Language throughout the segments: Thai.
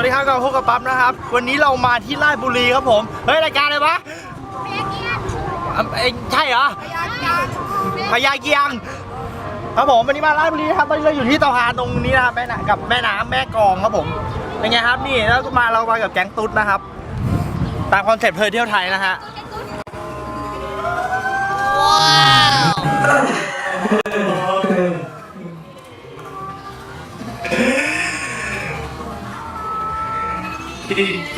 ัสดีครับกับพวกกับปั๊บนะครับ วันนี้เรามาที่ราชบุรีครับผม เฮ้ยรายการอะไรวะอะเอ้ยใช่เหรอพญาเกียง ครับผมวันนี้มาราชบุรีครับตอนนี้เราอยู่ที่ตาหานตรงนี้นะครับแม่น้ำกับแม่น้ำแม่กองครับผม เป็นไงครับนี่แล้วก็มาเรามากับแก๊งตุ๊ดนะครับ ตามคอนเซ็ปต์เพลเที่ยวไทยนะฮะ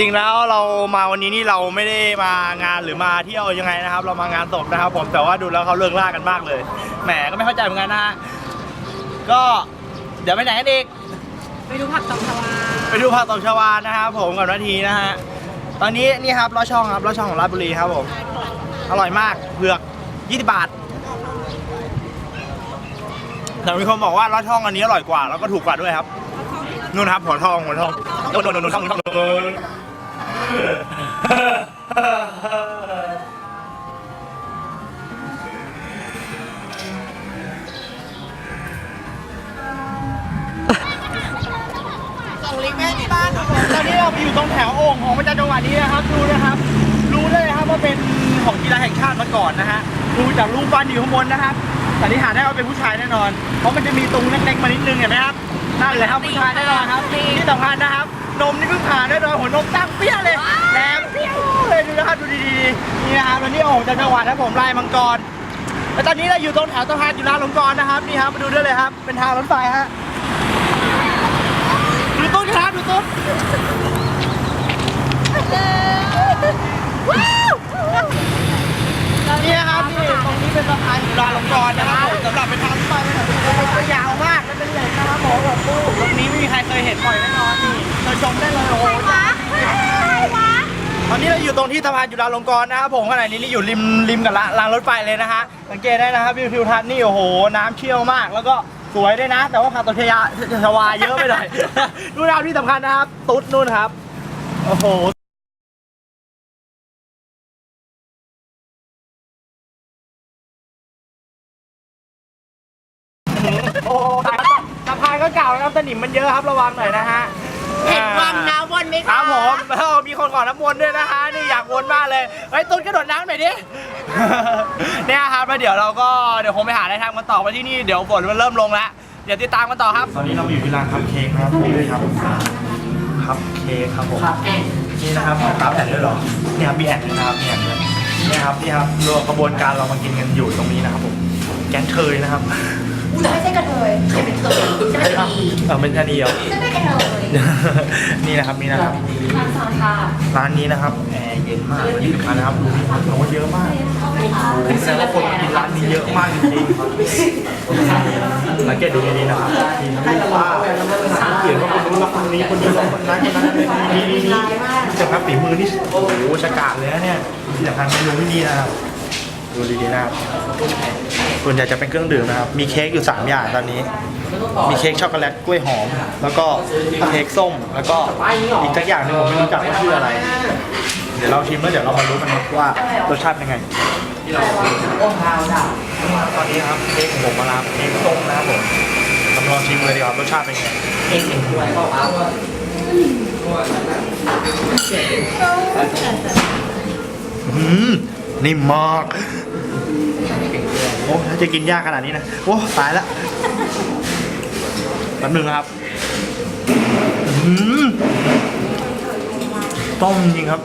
ริงๆแล้วเรามาวันนี้นี่เราไม่ได้มางานหรือมาเที่ยวยังไงนะครับ เรามางานศพนะครับ ผมแต่ว่าดูแล้วเขาเลิกล่ากันมากเลยแหมก็ไม่เข้าใจเหมือนกันนะฮะก็เดี๋ยวไปไหนกันอีกไปดูผักตบชวาไปดูผักตบชวานะครับผมกับนาทีนะฮะตอนนี้นี่ครับลอดช่องครับลอดช่องของราชบุรีครับผมอร่อยมากเผือก20บาทแต่มีคนบอกว่าลอดช่องอันนี้อร่อยกว่าแล้วก็ถูกกว่าด้วยครับนู่นครับหัวทองหัวทองโน่นโน่นโน่นช่องช่องโน่น ส่งลิงก์แม่ที่บ้านครับผมตอนนี้เราไปอยู่ตรงแถวโอ่งของประจันจังหวัดนี้นะครับดูนะครับ รู้เลยนะครับว่าเป็นของกีฬาแห่งชาติมาก่อนนะฮะดูจากรูปฟันอยู่ข้างบนนะครับสันนิษฐานได้ว่าเป็นผู้ชายแน่นอน เพราะมันจะมีตรงเล็กๆมานิดนึงเห็นไหมครับนั่นเลยครับผู้ชายแน่นอนครับที่สำคัญนะครับ นมนี่เพิ่งผ่านแน่นอนหัวนมตั้งเปี้ยเลยแหลมเปี้ยเลยดูนะครับดูดีๆนี่นะครับแล้วนี่โอ่งจากจังหวัดนะผมลายมังกรแล้วตอนนี้เราอยู่ตรงแถวสะพานจุฬาลงกรณ์นะครับนี่ครับมาดูได้เลยครับ เป็นทางรถไฟฮะดูต้นครับดูต้นนี่ นี้เราอยู่ตรงที่สะพานจุฬาลงกรณ์นะครับผมขณะนี้นี่อยู่ริมริมกับรางรถไฟเลยนะฮะสังเกตได้นะครับวิวทิวทัศน์นี่โอ้โห น้ำเชี่ยวมาก แล้วก็สวยด้วยนะ แต่ว่าพาตัวชยาชวาเยอะไปหน่อย ดูนะครับที่สำคัญนะครับ ตุ๊ดนู่นครับ โอ้โหโอ้ตายแล้วสะพานก็เก่านะครับสนิมมันเยอะครับระวังหน่อยนะฮะ เห็นวังน้ำวนไหมคคะรับผมเออมีคนขอน้ำวนด้วยนะฮะนี่อยากวนมากเลยเฮ้ยตุ้นกระโดดน้ำหน่อยดิ เนี่ยครับแล้วเดี๋ยวเราก็เดี๋ยวคงไปหาอะไรทำกันต่อไปที่นี่เดี๋ยวฝนมันเริ่มลงแล้วเดี๋ยวติดตามกันต่อครับ ตอนนี้เราอยู่ที่ร้านคัพเค้กนะครับนี่เลยครับคัพเค้กครับผมครับแอนนี่นะครับครับแอนด้วยเหรอเนี่ยครับมีแอนด้วยนะครับมีแอนด้วยนี่ครับนี่ครับรวมกระบวนการเรามากินกันอยู่ตรงนี้นะครับผมแกงเทยนะครับ แต่ไม่ใช่กระเทยจะเป็นเทย จะเป็นดีเออเป็นชานีเหรอ จะเป็นกระเทยนี่นะครับนี่นะครับ ทางสอนค่ะร้านนี้นะครับแอร์เย็นมากที่สำคัญนะครับดูนี่คนโน้ตเยอะมากโอ้โหแสดงว่าคนมากินร้านนี้เยอะมากจริงๆครับสังเกตดูดีๆนะครับนี่นะว่าเขียนว่าคนนู้นรักคนนี้คนนี้รักคนนั้นคนนั้นนี่นี่นี่นี่จะครับฝีมือนี่โอ้โหชะกาจเลยนะเนี่ยที่สำคัญเมนูที่นี่นะครับ ดูดีๆนะครับส่วนใหญ่จะเป็นเครื่องดื่มนะครับ มีเค้กอยู่ 3 อย่างตอนนี้ มีเค้กช็อกโกแลตกล้วยหอม แล้วก็เค้กส้ม แล้วก็อีกสักอย่างหนึงผมไม่รู้จักว่าชื่ออะไร เดี๋ยวเราชิมแล้วเดี๋ยวเรามารู้กันว่ารสชาติเป็นไงตอนนี้ครับเค้กของผมมาแล้วเค้กส้มนะครับผมเราลองชิมเลยดีกว่ารสชาติเป็นไงเองเป็นด้วยเปล่าวะอืม นิ่มมากโอ้ถ้าจะกินยากขนาดนี้นะโอ้ตายละแป๊บหนึงนะครับอืมต้มจริงครับ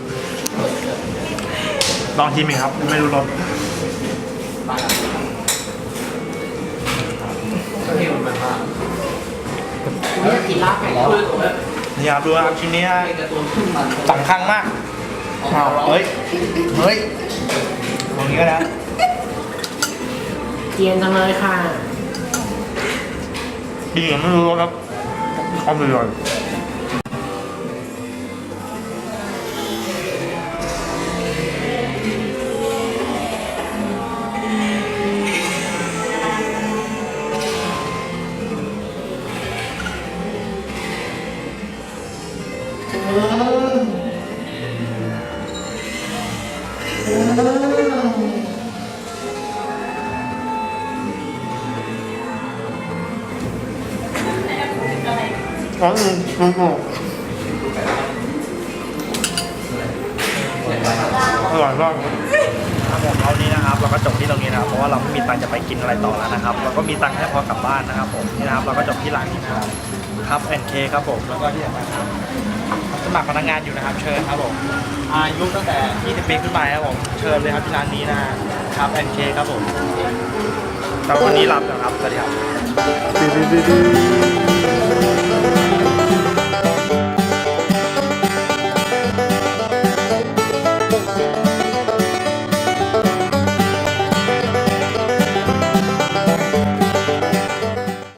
ลองชิมอีกครับ ไม่รู้รสเนี่ยกินลาบไก่ทอดนี่ครับดูครับชิ้นนี้สำคัญมาก อ้าวเฮ้ย เฮ้ยตรงนี้ก็นะเกียนจังเลยค่ะกินอย่างไม่รู้รสครับเอาไปเลย ครั้งหนึ่งนะฮะอร่อยมากครับผมเรานี้นะครับเราก็จบที่ตรงนี้นะครับเพราะว่าเราไม่มีตังค์จะไปกินอะไรต่อแล้วนะครับเราก็มีตังค์แค่พอกลับบ้านนะครับผมนี่นะครับเราก็จบที่ร้านนี้ครับครับแอนเคครับผมแล้วก็ที่สสมัครพนักงานอยู่นะครับ เชิญครับผมอายุตั้งแต่20ปีขึ้นไปครับผมเชิญเลยครับที่ร้านนี้นะครับแอนเคครับผมแต่วันนี้รับนะครับสวัสดีครับ